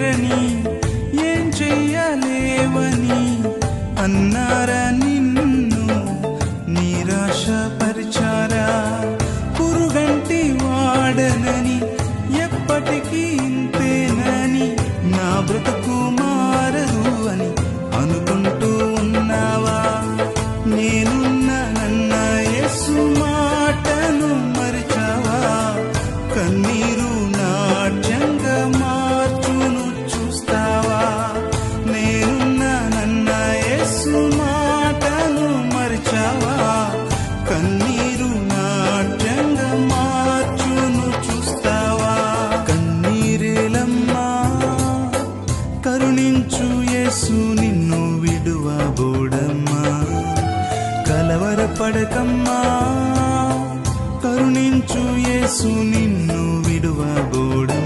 చేరని ఏం చెయ్యలేవని అన్నారా నిన్ను నిరాశ పరిచారా పురుగంటి వాడనని ఎప్పటికీ ఇంతేనని నా బ్రతుకు మా కరుణించు యేసు నిన్ను విడువబోడమ్మా. కలవరపడకమ్మా. కరుణించు యేసు నిన్ను